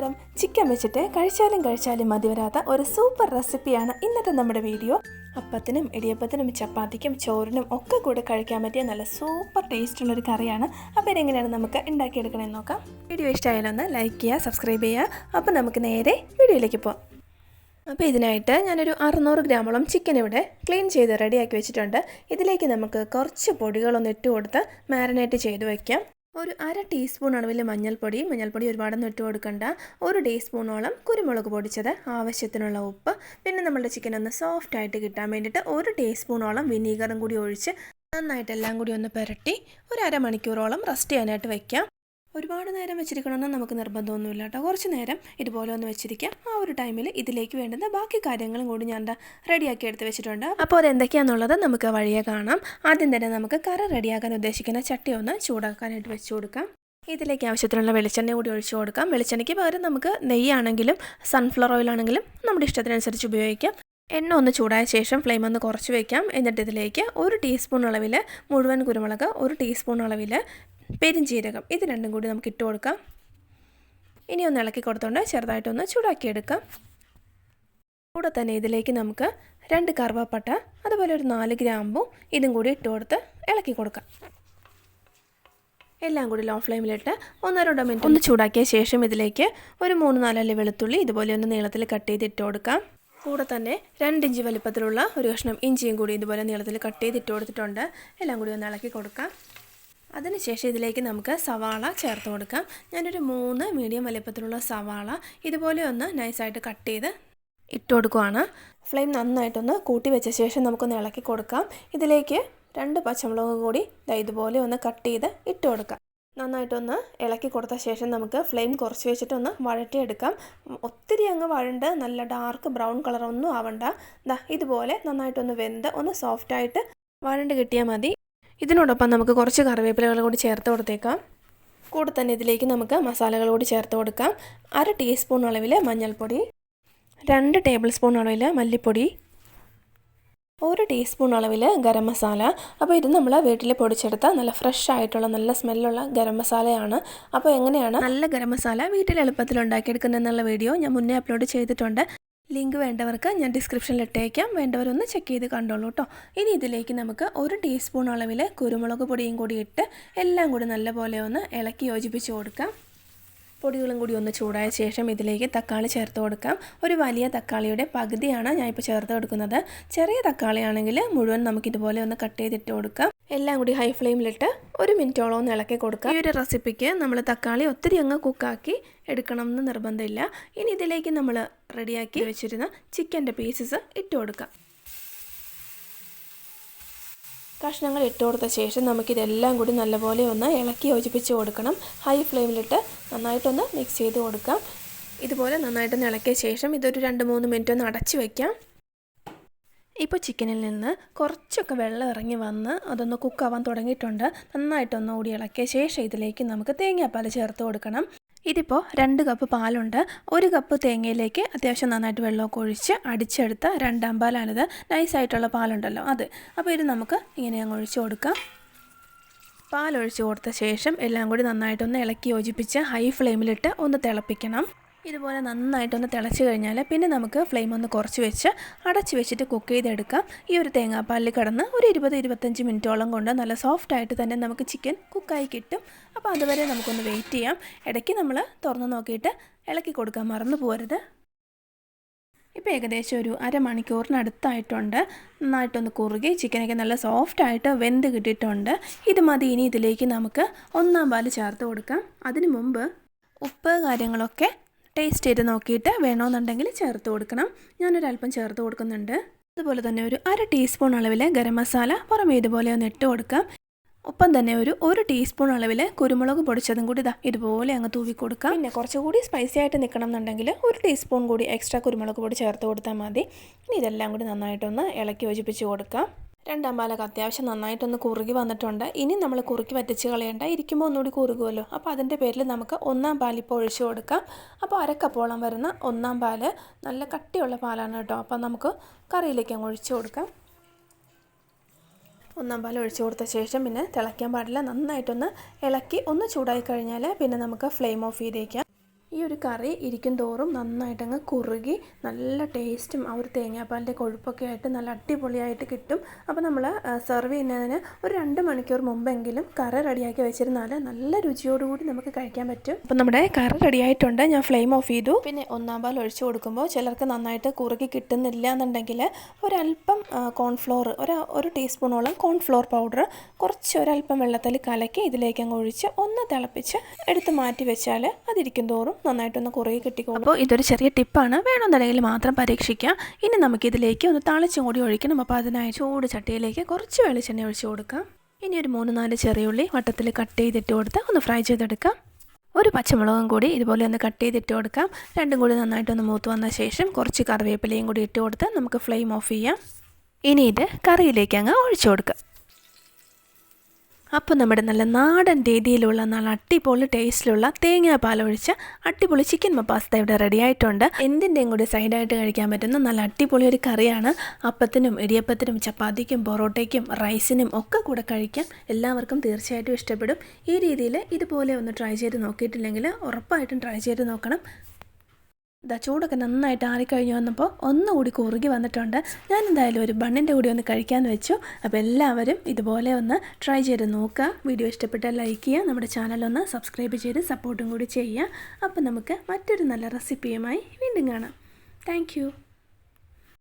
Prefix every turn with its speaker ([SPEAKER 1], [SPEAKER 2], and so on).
[SPEAKER 1] നമസ്കാരം ചിക്കൻ വെച്ചിട്ട് കഴിച്ചാലും കഴിച്ചാലും മതി വരാത്ത ഒരു സൂപ്പർ റെസിപ്പിയാണ് ഇന്നത്തെ നമ്മുടെ വീഡിയോ. അപ്പത്തിനും ഇടിയപ്പത്തിനും ചപ്പാത്തിക്കും ചോറിനും ഒക്കെ കൂടെ കഴിക്കാൻ പറ്റിയ നല്ല സൂപ്പർ ടേസ്റ്റുള്ള ഒരു കറിയാണ്. അപ്പോൾ ഇതെങ്ങനെയാണ് നമുക്ക് ഉണ്ടാക്കിയെടുക്കണമെന്ന് നോക്കാം. വീഡിയോ ഇഷ്ടമായാലൊന്ന് ലൈക്ക് ചെയ്യുക സബ്സ്ക്രൈബ് ചെയ്യുക. അപ്പോൾ നമുക്ക് നേരെ വീഡിയോയിലേക്ക് പോകാം അപ്പോൾ ഇതിനായിട്ട് ഞാനൊരു അറുന്നൂറ് ഗ്രാമോളം ചിക്കൻ ഇവിടെ ക്ലീൻ ചെയ്ത് റെഡിയാക്കി വെച്ചിട്ടുണ്ട്. ഇതിലേക്ക് നമുക്ക് കുറച്ച് പൊടികളൊന്ന് ഇട്ട് കൊടുത്ത് മാരിനേറ്റ് ചെയ്ത് വയ്ക്കാം ഒരു അര ടീസ്പൂൺ അളവിൽ മഞ്ഞൾപ്പൊടി മഞ്ഞൾപ്പൊടി ഒരുപാടൊന്നും ഇട്ട് കൊടുക്കണ്ട. ഒരു ടീസ്പൂണോളം കുരുമുളക് പൊടിച്ചത് ആവശ്യത്തിനുള്ള ഉപ്പ്. പിന്നെ നമ്മുടെ ചിക്കൻ ഒന്ന് സോഫ്റ്റ് ആയിട്ട് കിട്ടാൻ വേണ്ടിയിട്ട് ഒരു ടീസ്പൂണോളം വിനീഗറും കൂടി ഒഴിച്ച് നന്നായിട്ട് എല്ലാം കൂടി ഒന്ന് പുരട്ടി ഒരു അരമണിക്കൂറോളം റെസ്റ്റ് ചെയ്യാനായിട്ട് വയ്ക്കാം ഒരുപാട് നേരം വെച്ചിരിക്കണമെന്ന് നമുക്ക് നിർബന്ധമൊന്നുമില്ല കേട്ടോ. കുറച്ച് നേരം ഇതുപോലെ ഒന്ന് വെച്ചിരിക്കാം ആ ഒരു ടൈമിൽ ഇതിലേക്ക് വേണ്ടുന്ന ബാക്കി കാര്യങ്ങളും കൂടി ഞാൻ റെഡിയാക്കി എടുത്ത് വെച്ചിട്ടുണ്ട്. അപ്പോൾ അതെന്തൊക്കെയാണെന്നുള്ളത് നമുക്ക് വഴിയെ കാണാം. ആദ്യം തന്നെ നമുക്ക് കറ റെഡിയാക്കാൻ ഉദ്ദേശിക്കുന്ന ചട്ടി ഒന്ന് ചൂടാക്കാനായിട്ട് വെച്ച് കൊടുക്കാം. ഇതിലേക്ക് ആവശ്യത്തിനുള്ള വെളിച്ചെണ്ണ കൂടി ഒഴിച്ചു കൊടുക്കാം. വെളിച്ചെണ്ണയ്ക്ക് പകരം നമുക്ക് നെയ്യാണെങ്കിലും സൺഫ്ലവർ ഓയിലാണെങ്കിലും നമ്മുടെ ഇഷ്ടത്തിനനുസരിച്ച് ഉപയോഗിക്കാം. എണ്ണ ഒന്ന് ചൂടായ ശേഷം ഫ്ലെയിം ഒന്ന് കുറച്ച് വയ്ക്കാം എന്നിട്ട് ഇതിലേക്ക് ഒരു ടീസ്പൂൺ അളവിൽ മുഴുവൻ കുരുമുളക് ഒരു ടീസ്പൂൺ അളവിൽ പെരിഞ്ചീരകം ഇത് രണ്ടും കൂടി നമുക്ക് ഇട്ട് കൊടുക്കാം. ഇനി ഒന്ന് ഇളക്കി കൊടുത്തുകൊണ്ട് ചെറുതായിട്ടൊന്ന് ചൂടാക്കിയെടുക്കാം. കൂടെ തന്നെ ഇതിലേക്ക് നമുക്ക് രണ്ട് കറുവാപ്പട്ട അതുപോലെ ഒരു നാല് ഗ്രാമ്പും ഇതും കൂടി ഇട്ട് കൊടുത്ത് ഇളക്കി കൊടുക്കാം. എല്ലാം കൂടി ലോ ഫ്ലെയിമിലിട്ട് ഒന്നോ രണ്ടോ മിനിറ്റ് ഒന്ന് ചൂടാക്കിയ ശേഷം ഇതിലേക്ക് ഒരു മൂന്ന് നാലല്ലി വെളുത്തുള്ളി ഇതുപോലെ ഒന്ന് നീളത്തിൽ കട്ട് ചെയ്ത് ഇട്ട് കൊടുക്കാം. കൂടെ തന്നെ രണ്ട് ഇഞ്ച് വലിപ്പത്തിലുള്ള ഒരു കഷ്ണം ഇഞ്ചിയും കൂടി ഇതുപോലെ നീളത്തിൽ കട്ട് ചെയ്ത് ഇട്ട് കൊടുത്തിട്ടുണ്ട്. എല്ലാം കൂടി ഒന്ന് ഇളക്കി കൊടുക്കാം. അതിനുശേഷം ഇതിലേക്ക് നമുക്ക് സവാള ചേർത്ത് കൊടുക്കാം. ഞാനൊരു മൂന്ന് മീഡിയം വലിപ്പത്തിലുള്ള സവാള ഇതുപോലെ ഒന്ന് നൈസായിട്ട് കട്ട് ചെയ്ത് ഇട്ട് കൊടുക്കുവാണ്. ഫ്ലെയിം നന്നായിട്ടൊന്ന് കൂട്ടി വെച്ച ശേഷം നമുക്കൊന്ന് ഇളക്കി കൊടുക്കാം. ഇതിലേക്ക് രണ്ട് പച്ചമുളക് കൂടി ഇതുപോലെ ഒന്ന് കട്ട് ചെയ്ത് ഇട്ട് കൊടുക്കാം. നന്നായിട്ടൊന്ന് ഇളക്കി കൊടുത്ത ശേഷം നമുക്ക് ഫ്ലെയിം കുറച്ച് വെച്ചിട്ടൊന്ന് വഴറ്റിയെടുക്കാം. ഒത്തിരി അങ്ങ് വഴണ്ട് നല്ല ഡാർക്ക് ബ്രൗൺ കളറൊന്നും ആവണ്ട. ഇതുപോലെ നന്നായിട്ടൊന്ന് വെന്ത് ഒന്ന് സോഫ്റ്റായിട്ട് വഴണ്ട് കിട്ടിയാൽ മതി. ഇതിനോടൊപ്പം നമുക്ക് കുറച്ച് കറിവേപ്പിലകൾ കൂടി ചേർത്ത് കൊടുത്തേക്കാം. കൂടെ തന്നെ ഇതിലേക്ക് നമുക്ക് മസാലകൾ കൂടി ചേർത്ത് കൊടുക്കാം. അര ടീസ്പൂൺ അളവിൽ മഞ്ഞൾപ്പൊടി രണ്ട് ടേബിൾ സ്പൂൺ അളവിൽ മല്ലിപ്പൊടി ഒരു ടീസ്പൂൺ അളവിൽ ഗരം മസാല. അപ്പോൾ ഇത് നമ്മൾ വീട്ടിൽ പൊടിച്ചെടുത്ത നല്ല ഫ്രഷ് ആയിട്ടുള്ള നല്ല സ്മെല്ലുള്ള ഗരം മസാലയാണ്. അപ്പോൾ എങ്ങനെയാണ് നല്ല ഗരം മസാല വീട്ടിൽ എളുപ്പത്തിൽ ഉണ്ടാക്കിയെടുക്കുന്നതെന്നുള്ള വീഡിയോ ഞാൻ മുന്നേ അപ്ലോഡ് ചെയ്തിട്ടുണ്ട്. ലിങ്ക് വേണ്ടവർക്ക് ഞാൻ ഡിസ്ക്രിപ്ഷനിൽ ഇട്ടേക്കാം. വേണ്ടവരൊന്ന് ചെക്ക് ചെയ്ത് കണ്ടോളൂ കേട്ടോ ഇനി ഇതിലേക്ക് നമുക്ക് ഒരു ടീസ്പൂൺ അളവിൽ കുരുമുളക് പൊടിയും കൂടി ഇട്ട് എല്ലാം കൂടി നല്ലപോലെ ഒന്ന് ഇളക്കി യോജിപ്പിച്ച് കൊടുക്കാം. പൊടികളും കൂടി ഒന്ന് ചൂടായ ശേഷം ഇതിലേക്ക് തക്കാളി ചേർത്ത് കൊടുക്കാം. ഒരു വലിയ തക്കാളിയുടെ പകുതിയാണ് ഞാൻ ഇപ്പോൾ ചേർത്ത് കൊടുക്കുന്നത്. ചെറിയ തക്കാളി ആണെങ്കിൽ മുഴുവൻ നമുക്ക് ഇതുപോലെ ഒന്ന് കട്ട് ചെയ്തിട്ട് കൊടുക്കാം. എല്ലാം കൂടി ഹൈ ഫ്ലെയിമിലിട്ട് ഒരു മിനിറ്റോളം ഒന്ന് ഇളക്കി കൊടുക്കാം. ഈ ഒരു റെസിപ്പിക്ക് നമ്മൾ തക്കാളി ഒത്തിരി അങ്ങ് കുക്കാക്കി എടുക്കണം എന്ന് നിർബന്ധമില്ല. ഇനി ഇതിലേക്ക് നമ്മൾ റെഡിയാക്കി വെച്ചിരുന്ന ചിക്കന്റെ പീസസ് ഇട്ട് കൊടുക്കാം. കഷ്ണങ്ങൾ ഇട്ട് കൊടുത്ത ശേഷം നമുക്കിതെല്ലാം കൂടി നല്ലപോലെ ഒന്ന് ഇളക്കി യോജിപ്പിച്ച് കൊടുക്കണം. ഹൈ ഫ്ലെയിമിലിട്ട് നന്നായിട്ടൊന്ന് മിക്സ് ചെയ്ത് കൊടുക്കാം. ഇതുപോലെ നന്നായിട്ടൊന്ന് ഇളക്കിയ ശേഷം ഇതൊരു രണ്ട് മൂന്ന് മിനിറ്റ് ഒന്ന് അടച്ചു വയ്ക്കാം ഇപ്പോൾ ചിക്കനിൽ നിന്ന് കുറച്ചൊക്കെ വെള്ളം ഇറങ്ങി വന്ന് അതൊന്ന് കുക്കാവാൻ തുടങ്ങിയിട്ടുണ്ട്. നന്നായിട്ടൊന്ന് കൂടി ഇളക്കിയ ശേഷം ഇതിലേക്ക് നമുക്ക് തേങ്ങാപ്പാൽ ചേർത്ത് കൊടുക്കണം. ഇതിപ്പോൾ രണ്ട് കപ്പ് പാലുണ്ട്. ഒരു കപ്പ് തേങ്ങയിലേക്ക് അത്യാവശ്യം നന്നായിട്ട് വെള്ളമൊക്കെ ഒഴിച്ച് അടിച്ചെടുത്ത രണ്ടാം പാലാണിത്. നൈസായിട്ടുള്ള പാലുണ്ടല്ലോ അത്. അപ്പോൾ ഇത് നമുക്ക് ഇങ്ങനെ അങ്ങ് ഒഴിച്ച് കൊടുക്കാം. പാലൊഴിച്ച് കൊടുത്ത ശേഷം എല്ലാം കൂടി നന്നായിട്ടൊന്ന് ഇളക്കി യോജിപ്പിച്ച് ഹൈ ഫ്ലെയിമിലിട്ട് ഒന്ന് തിളപ്പിക്കണം. ഇതുപോലെ നന്നായിട്ടൊന്ന് തിളച്ച് കഴിഞ്ഞാൽ പിന്നെ നമുക്ക് ഫ്ലെയിം ഒന്ന് കുറച്ച് വെച്ച് അടച്ച് വെച്ചിട്ട് കുക്ക് ചെയ്തെടുക്കാം. ഈ ഒരു തേങ്ങാപ്പാലിൽ കിടന്ന് ഒരു ഇരുപത് ഇരുപത്തഞ്ച് മിനിറ്റോളം കൊണ്ട് നല്ല സോഫ്റ്റ് ആയിട്ട് തന്നെ നമുക്ക് ചിക്കൻ കുക്കായി കിട്ടും. അപ്പോൾ അതുവരെ നമുക്കൊന്ന് വെയിറ്റ് ചെയ്യാം. ഇടയ്ക്ക് നമ്മൾ തുറന്ന് നോക്കിയിട്ട് ഇളക്കി കൊടുക്കാൻ മറന്നു പോരുത്. ഇപ്പോൾ ഏകദേശം ഒരു അരമണിക്കൂറിനടുത്തായിട്ടുണ്ട്. നന്നായിട്ടൊന്ന് കുറുകി ചിക്കനൊക്കെ നല്ല സോഫ്റ്റ് ആയിട്ട് വെന്ത് കിട്ടിയിട്ടുണ്ട്. ഇത് മതി ഇനി ഇതിലേക്ക് നമുക്ക് ഒന്നാം പാൽ ചേർത്ത് കൊടുക്കാം. അതിനു മുമ്പ് ഉപ്പ് കാര്യങ്ങളൊക്കെ ടേസ്റ്റ് ചെയ്ത് നോക്കിയിട്ട് വേണമെന്നുണ്ടെങ്കിൽ ചേർത്ത് കൊടുക്കണം. ഞാനൊരല്പം ചേർത്ത് കൊടുക്കുന്നുണ്ട്. അതുപോലെ തന്നെ ഒരു അര ടീസ്പൂൺ അളവിൽ ഗരം മസാല പുറമേ ഇതുപോലെ ഒന്ന് ഇട്ട് കൊടുക്കാം. ഒപ്പം തന്നെ ഒരു ഒരു ടീസ്പൂൺ അളവിൽ കുരുമുളക് പൊടിച്ചതും കൂടി ഇതാ ഇതുപോലെ അങ്ങ് തൂവി കൊടുക്കാം. പിന്നെ കുറച്ചുകൂടി സ്പൈസി ആയിട്ട് നിൽക്കണം എന്നുണ്ടെങ്കിൽ ഒരു ടീസ്പൂൺ കൂടി എക്സ്ട്രാ കുരുമുളക് പൊടി ചേർത്ത് കൊടുത്താൽ മതി. ഇനി ഇതെല്ലാം കൂടി നന്നായിട്ടൊന്ന് ഇളക്കി യോജിപ്പിച്ച് കൊടുക്കാം. രണ്ടാം പാലൊക്കെ അത്യാവശ്യം നന്നായിട്ടൊന്ന് കുറുകി വന്നിട്ടുണ്ട്. ഇനി നമ്മൾ കുറുക്കി വറ്റിച്ച് കളയണ്ട. ഇരിക്കുമ്പോൾ ഒന്നുകൂടി കുറുകുമല്ലോ അപ്പോൾ അതിന്റെ പേരിൽ നമുക്ക് ഒന്നാം പാലിപ്പോൾ ഒഴിച്ചു കൊടുക്കാം. അപ്പോൾ അരക്കപ്പോളം വരുന്ന ഒന്നാം പാൽ നല്ല കട്ടിയുള്ള പാലാണ് കേട്ടോ. അപ്പോൾ നമുക്ക് കറിയിലേക്ക് അങ്ങ് ഒഴിച്ചു കൊടുക്കാം. ഒന്നാം പാൽ ഒഴിച്ചു കൊടുത്ത ശേഷം പിന്നെ തിളയ്ക്കാൻ പാടില്ല. നന്നായിട്ടൊന്ന് ഇളക്കി ഒന്ന് ചൂടായി കഴിഞ്ഞാൽ പിന്നെ നമുക്ക് ഫ്ലെയിം ഓഫ് ചെയ്തേക്കാം. ഒരു കറി ഇരിക്കും തോറും നന്നായിട്ടങ്ങ് കുറുകി നല്ല ടേസ്റ്റും ആ ഒരു തേങ്ങാപ്പാലിന്റെ കൊഴുപ്പൊക്കെ ആയിട്ട് നല്ല അടിപൊളിയായിട്ട് കിട്ടും. അപ്പോൾ നമ്മൾ സെർവ് ചെയ്യുന്നതിന് ഒരു രണ്ട് മണിക്കൂർ മുമ്പെങ്കിലും കറി റെഡിയാക്കി വെച്ചിരുന്നാൽ നല്ല രുചിയോടുകൂടി നമുക്ക് കഴിക്കാൻ പറ്റും. അപ്പോൾ നമ്മുടെ കറി റെഡിയായിട്ടുണ്ട്. ഞാൻ ഫ്ലെയിം ഓഫ് ചെയ്തു. പിന്നെ ഒന്നാം പാൽ ഒഴിച്ചു കൊടുക്കുമ്പോൾ ചിലർക്ക് നന്നായിട്ട് കുറുകി കിട്ടുന്നില്ല എന്നുണ്ടെങ്കിൽ ഒരല്പം കോൺഫ്ലോർ ഒരു ഒരു ടീസ്പൂണോളം കോൺഫ്ലോർ പൗഡർ കുറച്ച് ഒരല്പം വെള്ളത്തിൽ കലക്കി ഇതിലേക്ക് അങ്ങ് ഒഴിച്ച് ഒന്ന് തിളപ്പിച്ച് എടുത്ത് മാറ്റി വെച്ചാൽ അതിരിക്കും തോറും നന്നായിട്ടൊന്ന് കുറേ കിട്ടിക്കോളും. അപ്പോൾ ഇതൊരു ചെറിയ ടിപ്പാണ്. വേണമെന്നുണ്ടെങ്കിൽ മാത്രം പരീക്ഷിക്കാം. ഇനി നമുക്കിതിലേക്ക് ഒന്ന് തളിച്ചും കൂടി ഒഴിക്കണം. അപ്പോൾ അതിനായി ചൂട് ചട്ടിയിലേക്ക് കുറച്ച് വെളിച്ചെണ്ണ ഒഴിച്ചു കൊടുക്കാം. ഇനി ഒരു മൂന്ന് നാല് ചെറിയുള്ളി വട്ടത്തിൽ കട്ട് ചെയ്തിട്ട് കൊടുത്ത് ഒന്ന് ഫ്രൈ ചെയ്തെടുക്കാം. ഒരു പച്ചമുളകും കൂടി ഇതുപോലെ ഒന്ന് കട്ട് ചെയ്തിട്ട് കൊടുക്കാം. രണ്ടും കൂടി നന്നായിട്ടൊന്ന് മൂത്ത് വന്ന ശേഷം കുറച്ച് കറിവേപ്പിലയും കൂടി ഇട്ട് കൊടുത്ത് നമുക്ക് ഫ്ലെയിം ഓഫ് ചെയ്യാം. ഇനി ഇത് കറിയിലേക്ക് അങ്ങ് ഒഴിച്ചു കൊടുക്കാം. അപ്പോൾ നമ്മുടെ നല്ല നാടൻ രീതിയിലുള്ള നല്ല അടിപൊളി ടേസ്റ്റിലുള്ള തേങ്ങാപ്പാൽ ഒഴിച്ച് അടിപൊളി ചിക്കൻ മപ്പാസ്ത ഇവിടെ റെഡി ആയിട്ടുണ്ട്. എന്തിന്റെയും കൂടി സൈഡായിട്ട് കഴിക്കാൻ പറ്റുന്ന നല്ല അടിപൊളി ഒരു കറിയാണ്. അപ്പത്തിനും ഇടിയപ്പത്തിനും ചപ്പാത്തിക്കും പൊറോട്ടയ്ക്കും റൈസിനും ഒക്കെ കൂടെ കഴിക്കാം എല്ലാവർക്കും തീർച്ചയായിട്ടും ഇഷ്ടപ്പെടും. ഈ രീതിയിൽ ഇതുപോലെ ഒന്ന് ട്രൈ ചെയ്ത് നോക്കിയിട്ടില്ലെങ്കിൽ ഉറപ്പായിട്ടും ട്രൈ ചെയ്ത് നോക്കണം. ഇതാ ചൂടൊക്കെ നന്നായിട്ട് ആറിക്കഴിഞ്ഞ് വന്നപ്പോൾ ഒന്നുകൂടി കുറുകി വന്നിട്ടുണ്ട്. ഞാൻ എന്തായാലും ഒരു ബണ്ണിന്റെ കൂടി ഒന്ന് കഴിക്കാമെന്ന് വെച്ചു. അപ്പോൾ എല്ലാവരും ഇതുപോലെ ഒന്ന് ട്രൈ ചെയ്ത് നോക്കുക. വീഡിയോ ഇഷ്ടപ്പെട്ടാൽ ലൈക്ക് ചെയ്യുക. നമ്മുടെ ചാനലൊന്ന് സബ്സ്ക്രൈബ് ചെയ്ത് സപ്പോർട്ടും കൂടി ചെയ്യുക. അപ്പോൾ നമുക്ക് മറ്റൊരു നല്ല റെസിപ്പിയുമായി വീണ്ടും കാണാം. താങ്ക്